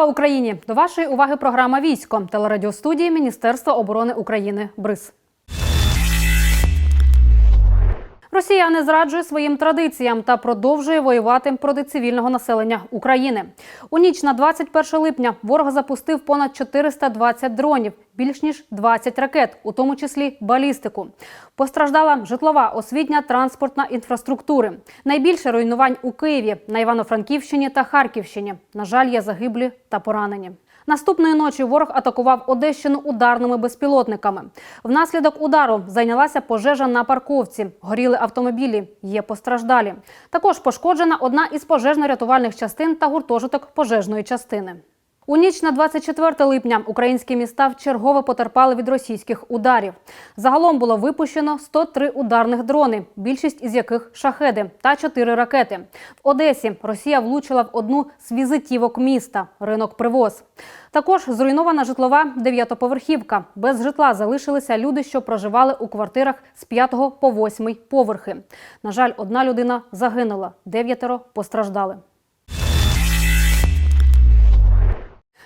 Слава Україні! До вашої уваги програма Військо телерадіостудії Міністерства оборони України. Бриз. Росія не зраджує своїм традиціям та продовжує воювати проти цивільного населення України. У ніч на 21 липня ворог запустив понад 420 дронів, більш ніж 20 ракет, у тому числі балістику. Постраждала житлова, освітня, транспортна інфраструктури. Найбільше руйнувань у Києві, на Івано-Франківщині та Харківщині. На жаль, є загиблі та поранені. Наступної ночі ворог атакував Одещину ударними безпілотниками. Внаслідок удару зайнялася пожежа на парковці. Горіли автомобілі. Є постраждалі. Також пошкоджена одна із пожежно-рятувальних частин та гуртожиток пожежної частини. У ніч на 24 липня українські міста вчергове потерпали від російських ударів. Загалом було випущено 103 ударних дрони, більшість із яких шахеди та 4 ракети. В Одесі Росія влучила в одну з візитівок міста ринок Привоз. Також зруйнована житлова дев'ятоповерхівка. Без житла залишилися люди, що проживали у квартирах з 5 по 8 поверхи. На жаль, одна людина загинула, дев'ятеро постраждали.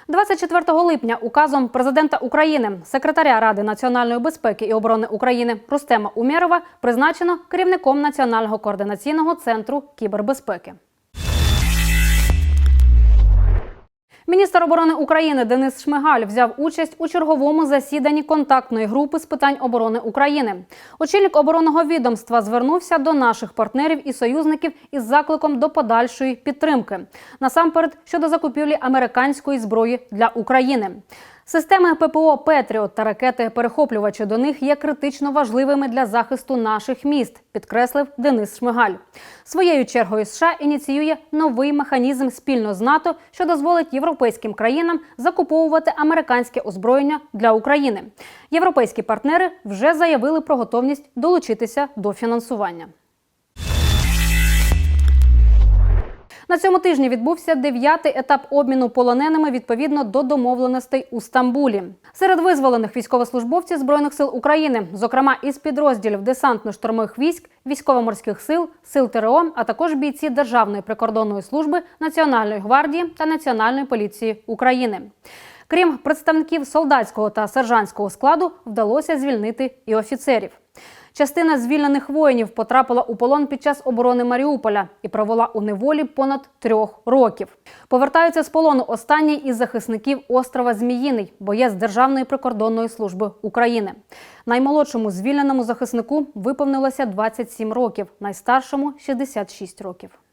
24 липня указом президента України, секретаря Ради національної безпеки і оборони України Рустема Умєрова призначено керівником Національного координаційного центру кібербезпеки. Міністр оборони України Денис Шмигаль взяв участь у черговому засіданні контактної групи з питань оборони України. Очільник оборонного відомства звернувся до наших партнерів і союзників із закликом до подальшої підтримки. Насамперед щодо закупівлі американської зброї для України. Системи ППО Петріот та ракети-перехоплювачі до них є критично важливими для захисту наших міст, підкреслив Денис Шмигаль. Своєю чергою США ініціює новий механізм спільно з НАТО, що дозволить європейським країнам закуповувати американське озброєння для України. Європейські партнери вже заявили про готовність долучитися до фінансування. На цьому тижні відбувся дев'ятий етап обміну полоненими відповідно до домовленостей у Стамбулі. Серед визволених військовослужбовців збройних сил України, зокрема із підрозділів десантно-штурмових військ, військово-морських сил, сил ТРО, а також бійці Державної прикордонної служби, Національної гвардії та Національної поліції України. Крім представників солдатського та сержантського складу, вдалося звільнити і офіцерів. Частина звільнених воїнів потрапила у полон під час оборони Маріуполя і провела у неволі понад трьох років. Повертаються з полону останній із захисників острова Зміїний, боєць Державної прикордонної служби України. Наймолодшому звільненому захиснику виповнилося 27 років, найстаршому 66 років.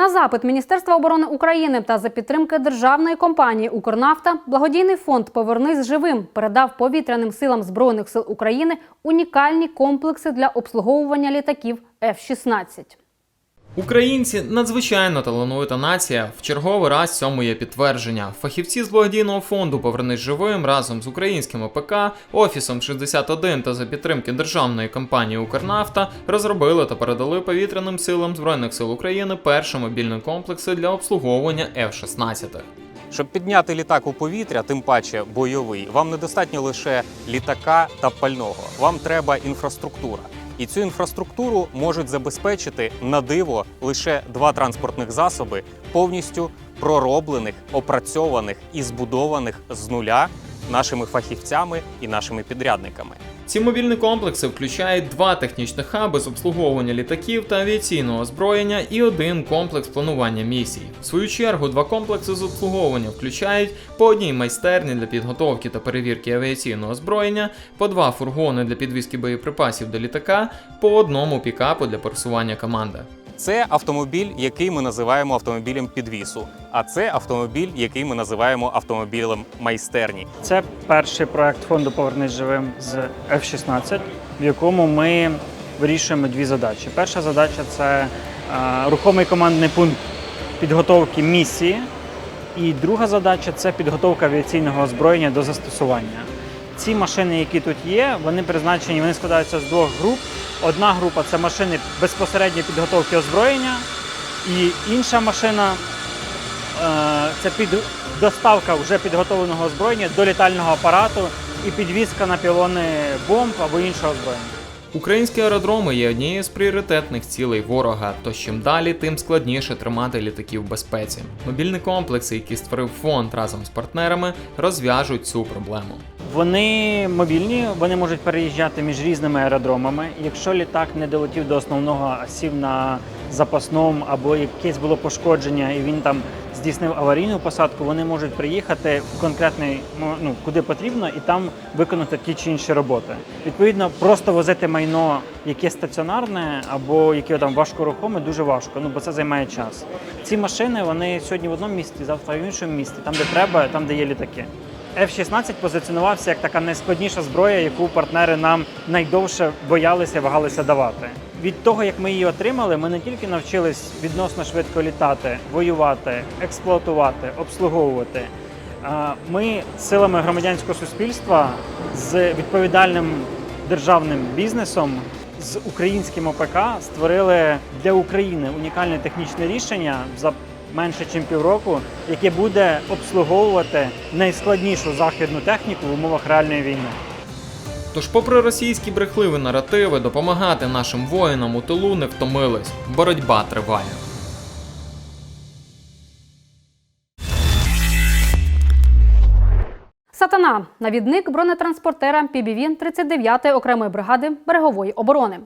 На запит Міністерства оборони України та за підтримки державної компанії Укрнафта благодійний фонд Повернись живим передав повітряним силам збройних сил України унікальні комплекси для обслуговування літаків F-16. Українці надзвичайно талановита нація. В черговий раз цьому є підтвердження. Фахівці з благодійного фонду Повернись живим разом з українським ОПК, Офісом 61 та за підтримки державної компанії Укрнафта розробили та передали повітряним силам Збройних сил України перші мобільні комплекси для обслуговування F-16. Щоб підняти літак у повітря, тим паче бойовий, вам недостатньо лише літака та пального. Вам треба інфраструктура. І цю інфраструктуру можуть забезпечити на диво лише два транспортних засоби, повністю пророблених, опрацьованих і збудованих з нуля нашими фахівцями і нашими підрядниками. Ці мобільні комплекси включають два технічних хаби з обслуговування літаків та авіаційного озброєння і один комплекс планування місій. В свою чергу, два комплекси з обслуговування включають по одній майстерні для підготовки та перевірки авіаційного озброєння, по два фургони для підвізки боєприпасів до літака, по одному пікапу для пересування команди. Це автомобіль, який ми називаємо автомобілем підвісу, а це автомобіль, який ми називаємо автомобілем майстерні. Це перший проект фонду Повернись живим з F-16, в якому ми вирішуємо дві задачі. Перша задача це е, рухомий командний пункт підготовки місії. І друга задача це підготовка авіаційного озброєння до застосування. Ці машини, які тут є, вони призначені, вони складаються з двох груп. Одна група це машини безпосередньої підготовки озброєння, і інша машина е, це під доставка вже підготовленого озброєння до літального апарату і підвізка на пілони бомб або іншого озброєння. Українські аеродроми є однією з пріоритетних цілей ворога, тож чим далі, тим складніше тримати літаки в безпеці. Мобільні комплекси, які створив фонд разом з партнерами, розв'яжуть цю проблему. Вони мобільні, вони можуть переїжджати між різними аеродромами. Якщо літак не долетів до основного, а сів на запасному або якесь було пошкодження, і він там здійснив аварійну посадку, вони можуть приїхати в конкретний ну, ну, куди потрібно, і там виконати ті чи інші роботи. Відповідно, просто возити майно, яке стаціонарне або яке там важкорухоме, дуже важко. Ну бо це займає час. Ці машини вони сьогодні в одному місці, завтра в іншому місці, там де треба, там де є літаки. F-16 позиціонувався як така найскладніша зброя, яку партнери нам найдовше боялися, вагалися давати. Від того, як ми її отримали, ми не тільки навчились відносно швидко літати, воювати, експлуатувати, обслуговувати. Ми силами громадянського суспільства з відповідальним державним бізнесом, з українським ОПК створили для України унікальне технічне рішення за менше ніж півроку, яке буде обслуговувати найскладнішу західну техніку в умовах реальної війни. Тож, попри російські брехливі наративи, допомагати нашим воїнам у тилу не втомились. Боротьба триває. Сатана навідник бронетранспортера PBV 39-ї окремої бригади берегової оборони.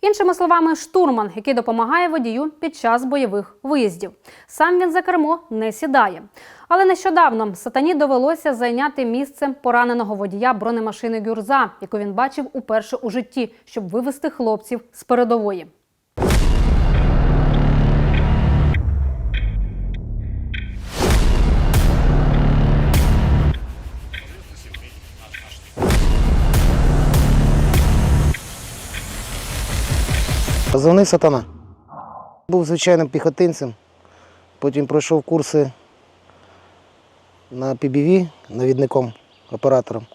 Іншими словами, штурман, який допомагає водію під час бойових виїздів. Сам він за кермо не сідає. Але нещодавно сатані довелося зайняти місце пораненого водія бронемашини Гюрза, яку він бачив уперше у житті, щоб вивести хлопців з передової. Позивний сатана. Був звичайним піхотинцем, потім пройшов курси на PBV, навідником, оператором.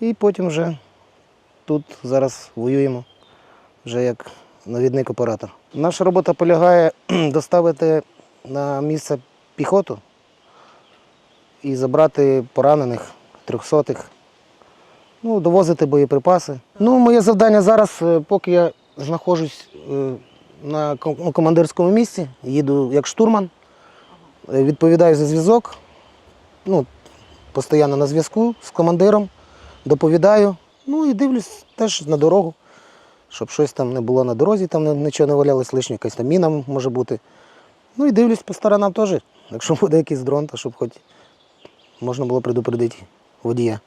І потім вже тут зараз воюємо вже як навідник-оператор. Наша робота полягає доставити на місце піхоту і забрати поранених, трьохсотих, ну, довозити боєприпаси. Ну, моє завдання зараз, е, поки я знаходжусь е, на командирському місці, їду як штурман, е, відповідаю за зв'язок, ну, постійно на зв'язку з командиром, доповідаю, ну і дивлюсь теж на дорогу, щоб щось там не було на дорозі, там нічого не валялось лишнє, якась там міна може бути. Ну і дивлюсь по сторонам теж, якщо буде якийсь дрон, то щоб хоч можна було предупредити водія.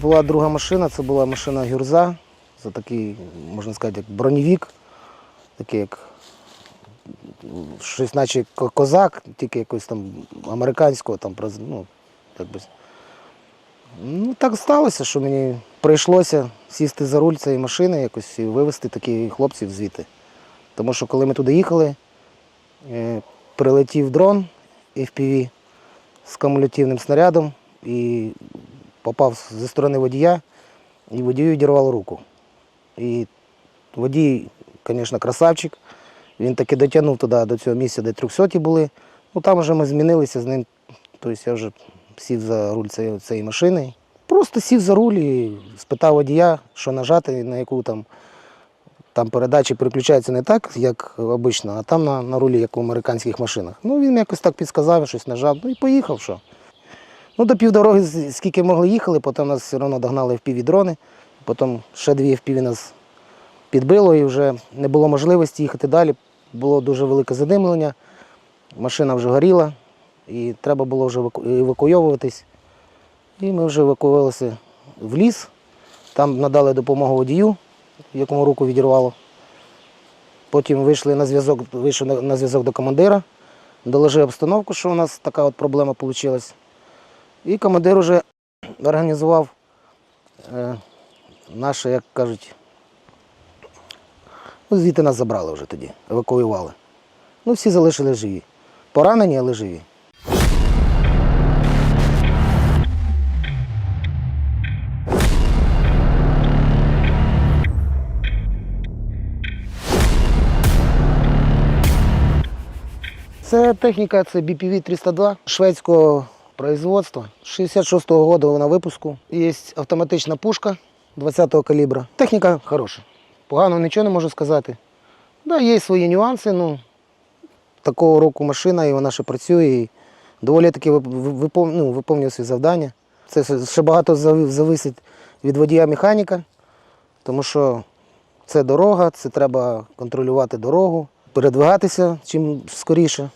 Була друга машина, це була машина Гюрза. Це такий, можна сказати, як броневік, такий як щось наче козак, тільки якось там американського, там, ну, як би. Ну, так сталося, що мені прийшлося сісти за руль цієї машини якось і вивезти таких хлопців звідти. Тому що коли ми туди їхали, е, прилетів дрон FPV з кумулятивним снарядом і попав зі сторони водія, і водію відірвало руку. І водій, звісно, красавчик. Він таки дотягнув туди до цього місця, де 300 були. Ну там вже ми змінилися з ним. Тобто я вже сів за руль цієї, машини. Просто сів за руль і спитав водія, що нажати, на яку там, там передачі переключаються не так, як обично, а там на, на рулі, як у американських машинах. Ну він якось так підказав, щось нажав, ну і поїхав. що. Ну, до півдороги, скільки могли їхали, потім нас все одно догнали в дрони, потім ще дві впіві нас підбило і вже не було можливості їхати далі. Було дуже велике задимлення, машина вже горіла, і треба було вже евакуйовуватись. І ми вже евакуювалися в ліс, там надали допомогу водію, якому руку відірвало. Потім вийшли на зв'язок, вийшов на- на зв'язок до командира, доложив обстановку, що у нас така от проблема вийшла. І командир вже організував е, наше, як кажуть, ну, звідти нас забрали вже тоді, евакуювали. Ну, всі залишили живі. Поранені, але живі. Це техніка, це BPV 302 шведського производства. 66-го року вона випуску. Є автоматична пушка 20-го калібра. Техніка хороша. Погано нічого не можу сказати. Да, є свої нюанси, ну такого року машина, і вона ще працює. І доволі таки ну, виконує свої завдання. Це ще- багато зависить від водія механіка, тому що це дорога, це треба контролювати дорогу, передвигатися чим скоріше.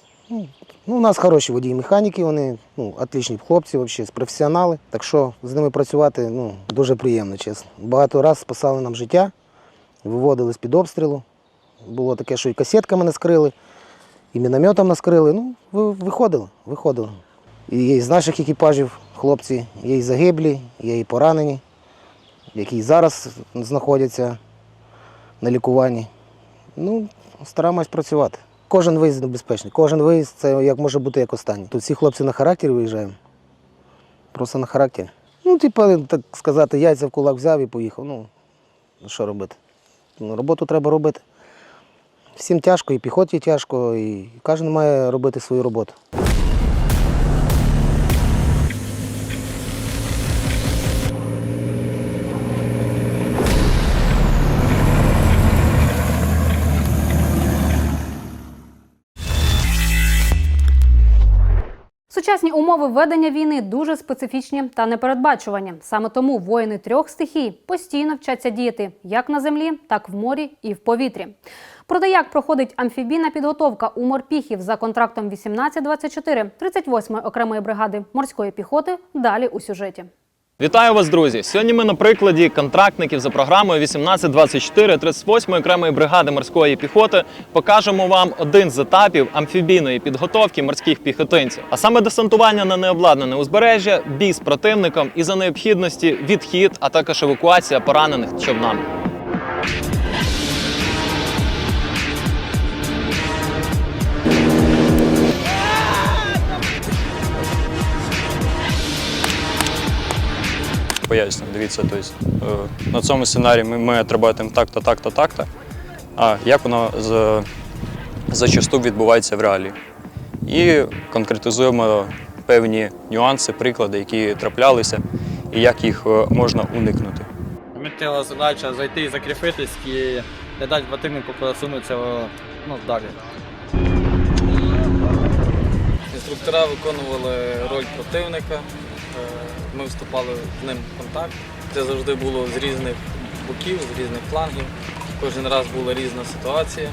Ну, у нас хороші водії механіки, вони ну, отлічні хлопці, взагалі, професіонали. Так що з ними працювати ну, дуже приємно, чесно. Багато разів спасали нам життя, виводили з-під обстрілу. Було таке, що і касетками нас крили, і мінометом нас крили. Ну, виходили, виходили. І є з наших екіпажів хлопці, є і загиблі, є і поранені, які зараз знаходяться на лікуванні. Ну, стараємось працювати. Кожен виїзд небезпечний, кожен виїзд це як може бути як останній. Тут всі хлопці на характер виїжджаємо. Просто на характері. Ну, типу, так сказати, яйця в кулак взяв і поїхав. Ну, що робити? Ну, роботу треба робити. Всім тяжко, і піхоті тяжко, і кожен має робити свою роботу. Умови ведення війни дуже специфічні та непередбачувані. Саме тому воїни трьох стихій постійно вчаться діяти як на землі, так в морі і в повітрі. Про те, як проходить амфібійна підготовка у морпіхів за контрактом 1824 38-ї окремої бригади морської піхоти, далі у сюжеті. Вітаю вас, друзі! Сьогодні ми на прикладі контрактників за програмою 1824 38-ї окремої бригади морської піхоти покажемо вам один з етапів амфібійної підготовки морських піхотинців, а саме десантування на необладнане узбережжя, бій з противником і за необхідності відхід, а також евакуація поранених човнами. Поясню, дивіться, тобто, е, на цьому сценарії ми, ми отработаємо так-то, так-то, так-то. А як воно за, зачасту відбувається в реалії. І конкретизуємо певні нюанси, приклади, які траплялися, і як їх е, можна уникнути. Миттєва задача зайти і закріпитись і не дати противнику просунутися ну, далі. Інструктора виконували роль противника, е, ми вступали з ним в контакт. Це завжди було з різних боків, з різних флангів. Кожен раз була різна ситуація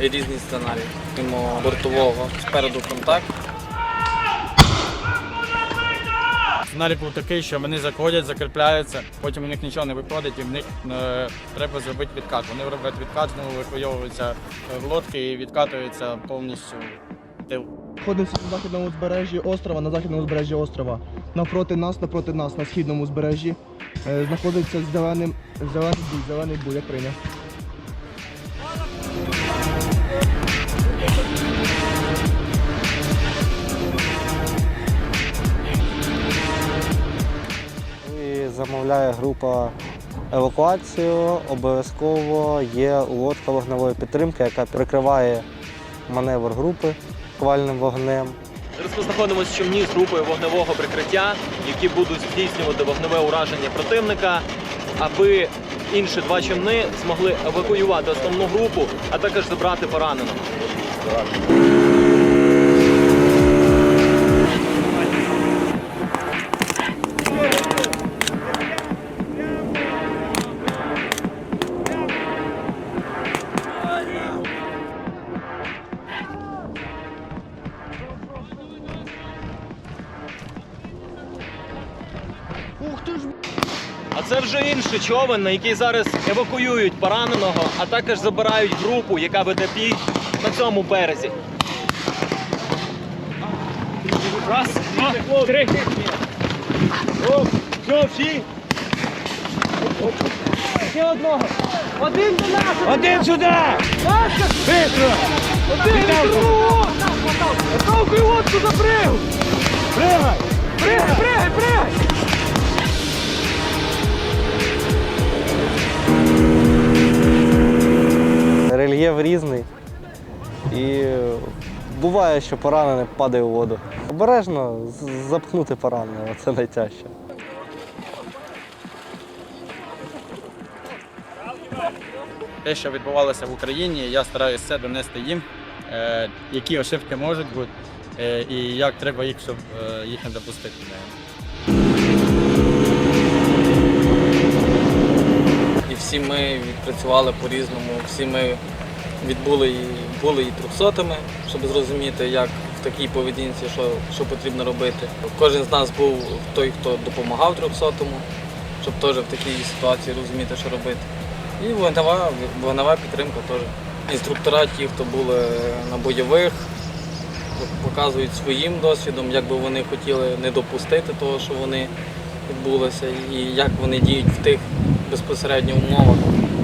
і різні сценарії. Мимо бортового спереду контакт. Сценарій був такий, що вони заходять, закріпляються, потім у них нічого не виходить і в них е, треба зробити відкат. Вони роблять відкат, знову викойовуються е, в лодки і відкатуються повністю тил. Знаходимося на західному узбережжі острова, на західному узбережжі острова. Навпроти нас, напроти нас, на східному узбережжі, е, знаходиться зелений, зелений буй, зелений буй, як прийняв. Замовляє група евакуацію. Обов'язково є лодка вогневої підтримки, яка прикриває маневр групи квальним вогнем. Зараз ми знаходимося в човні з групою вогневого прикриття, які будуть здійснювати вогневе ураження противника, аби інші два човни змогли евакуювати основну групу, а також забрати пораненого. Човен, на який зараз евакуюють пораненого, а також забирають групу, яка веде бій на цьому березі. Раз, два, три. Все, всі. Ще одного. Один до нас. Один сюди. Быстро. Один до другого. Готовкою лодку запрыг. Пригай. Пригай, пригай, пригай. Рельєф різний і Буває, що поранений падає у воду. Обережно запхнути пораненого, це найтяжче. те, що відбувалося в Україні, я стараюся все донести їм, е, які ошибки можуть бути, е, і як треба їх, щоб е, їх не допустити. Всі ми відпрацювали по-різному, всі ми відбули і були і трьохсотими, щоб зрозуміти, як в такій поведінці, що, що потрібно робити. Кожен з нас був той, хто допомагав трьохсотому, щоб теж в такій ситуації розуміти, що робити. І вогнева, вогнева підтримка теж. Інструктора, ті, хто були на бойових, показують своїм досвідом, як би вони хотіли не допустити того, що вони відбулося, і як вони діють в тих безпосередньо умовах,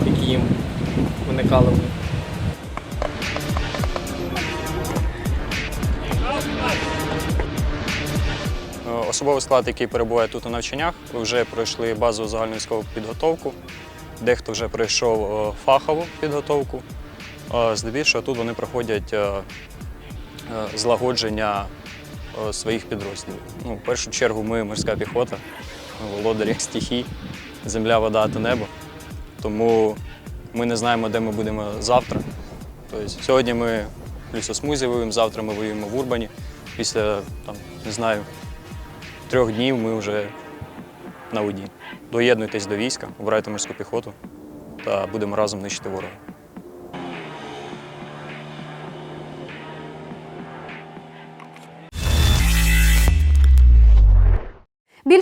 які їм виникали в них. Особовий склад, який перебуває тут у навчаннях, вже пройшли базову загальновійськову підготовку. Дехто вже пройшов е, фахову підготовку. Е, Здебільшого тут вони проходять е, злагодження своїх підрозділів. Ну, в першу чергу ми морська піхота, володарі стихій, земля, вода та небо. Тому ми не знаємо, де ми будемо завтра. Тобто, сьогодні ми в лісосмузі воюємо, завтра ми воюємо в Урбані. Після там, не знаю, трьох днів ми вже на воді. Доєднуйтесь до війська, обирайте морську піхоту та будемо разом нищити ворога.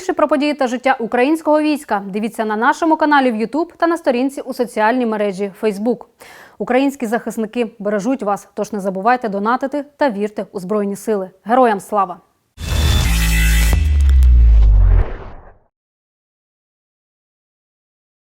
Більше про події та життя українського війська дивіться на нашому каналі в YouTube та на сторінці у соціальній мережі Facebook. Українські захисники бережуть вас, тож не забувайте донатити та вірте у Збройні Сили. Героям слава!